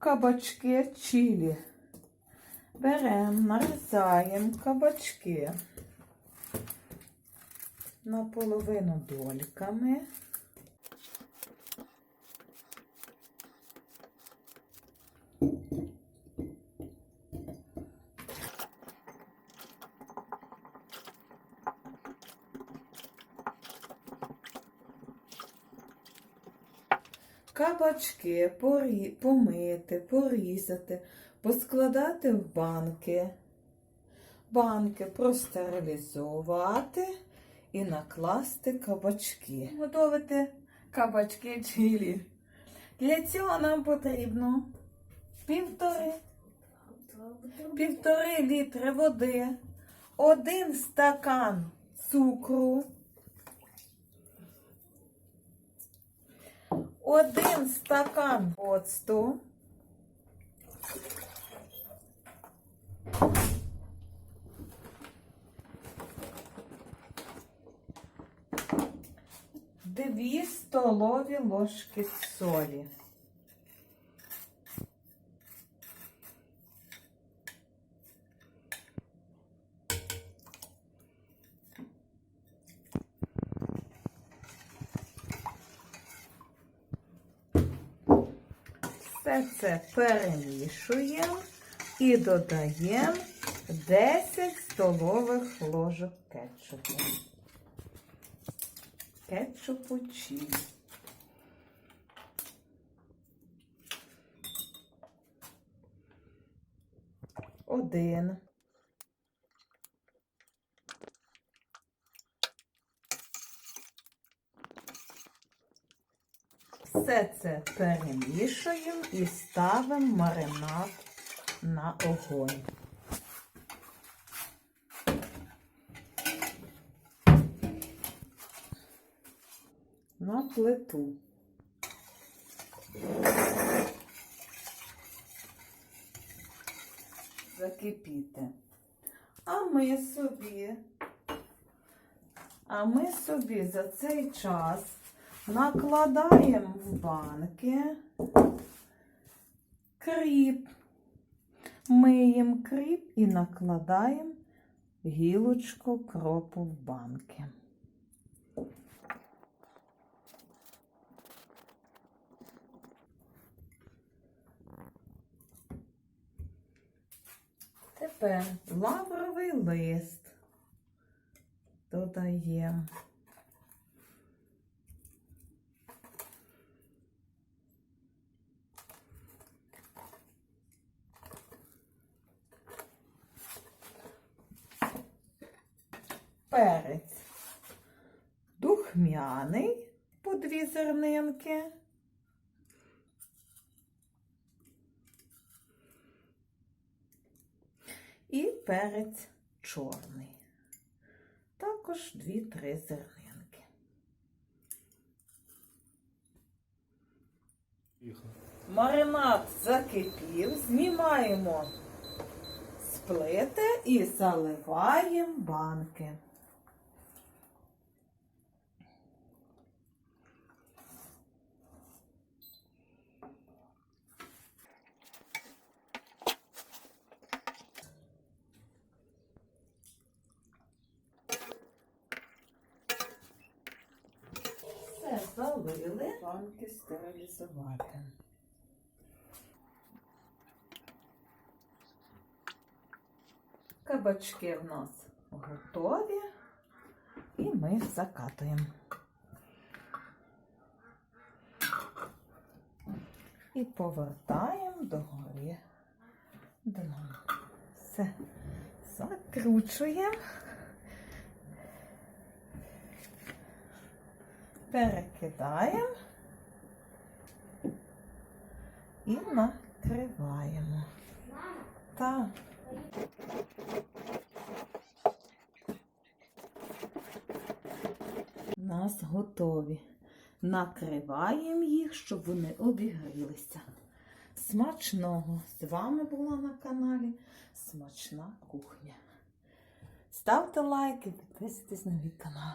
кабачки чилі. Беремо, нарізаємо кабачки наполовину дольками. Кабачки порі... помити, порізати, поскладати в банки. Банки простерилізувати і накласти кабачки. Готовити кабачки чилі. Для цього нам потрібно півтори, півтори літри води, один стакан цукру, один стакан оцту, дві столові ложки солі. Все це перемішуємо і додаємо 10 столових ложок кетчупу. Кетчупу чилі. Один. Все це перемішуємо і ставимо маринад на огонь. На плиту. Закипіти. А ми собі, а ми собі за цей час накладаємо в банки кріп. Миємо кріп і накладаємо гілочку кропу в банки. Тепер лавровий лист додаємо. Перець духмяний по дві зернинки. І перець чорний. Також 2-3 зернинки. Маринад закипів, знімаємо з плити і заливаємо банки. Все залили, банки стерилізувати. Кабачки в нас готові, і ми закатуємо. І повертаємо догори дном. Все закручуємо. Перекидаємо і накриваємо. Так. У нас готові. Накриваємо їх, щоб вони обігрілися. Смачного! З вами була на каналі Смачна кухня. Ставте лайки, підписуйтесь на мій канал.